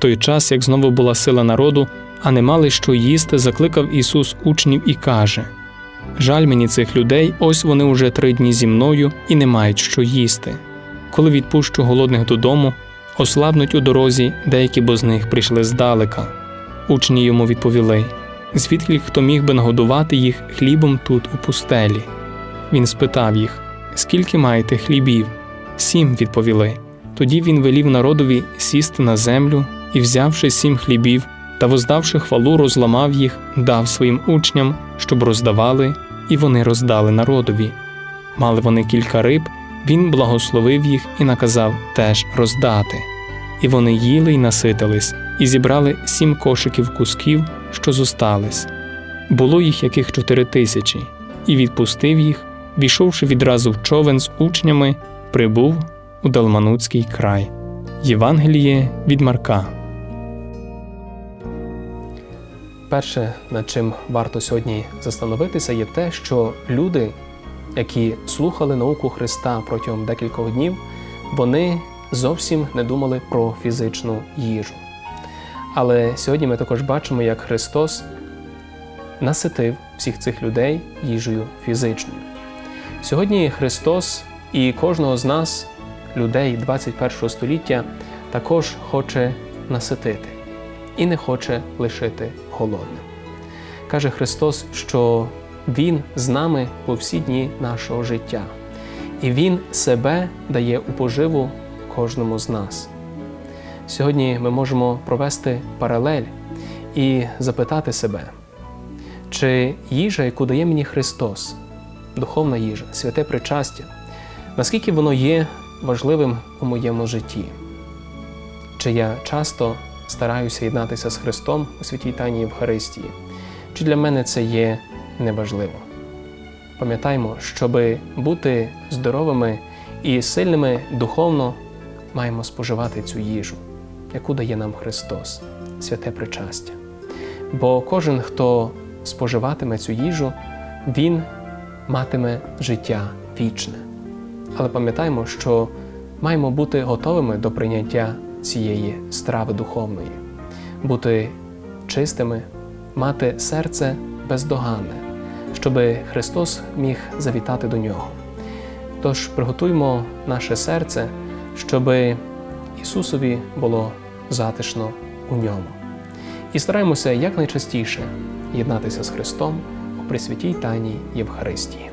той час, як знову була сила народу, а не мали що їсти, закликав Ісус учнів і каже: Жаль мені цих людей, ось вони уже три дні зі мною і не мають що їсти. Коли відпущу голодних додому, ослабнуть у дорозі, деякі бо з них прийшли здалека. Учні йому відповіли: звідки хто міг би нагодувати їх хлібом тут, у пустелі? Він спитав їх: Скільки маєте хлібів? Сім відповіли. Тоді він велів народові сісти на землю і, взявши сім хлібів та воздавши хвалу, розламав їх, дав своїм учням, щоб роздавали, і вони роздали народові. Мали вони кілька риб, він благословив їх і наказав теж роздати. І вони їли й наситились, і зібрали сім кошиків кусків, що зостались. Було їх яких чотири тисячі, і відпустив їх, війшовши відразу в човен з учнями, прибув у Далманутський край. Євангеліє від Марка. Перше, над чим варто сьогодні застановитися, є те, що люди, які слухали науку Христа протягом декількох днів, вони зовсім не думали про фізичну їжу. Але сьогодні ми також бачимо, як Христос наситив всіх цих людей їжею фізичною. Сьогодні Христос і кожного з нас, людей 21 століття, також хоче наситити і не хоче лишити голодним. Каже Христос, що Він з нами по всі дні нашого життя, і Він себе дає у поживу кожному з нас. Сьогодні ми можемо провести паралель і запитати себе, чи їжа, яку дає мені Христос, духовна їжа, святе причастя, наскільки воно є важливим у моєму житті? Чи я часто стараюся єднатися з Христом у святій Тайні Євхаристії? Чи для мене це є неважливо? Пам'ятаймо, щоб бути здоровими і сильними духовно, маємо споживати цю їжу, яку дає нам Христос, святе причастя. Бо кожен, хто споживатиме цю їжу, він матиме життя вічне. Але пам'ятаємо, що маємо бути готовими до прийняття цієї страви духовної, бути чистими, мати серце бездоганне, щоб Христос міг завітати до нього. Тож приготуймо наше серце, щоб Ісусові було затишно у ньому. І стараємося якнайчастіше єднатися з Христом у Пресвятій Тайній Євхаристії.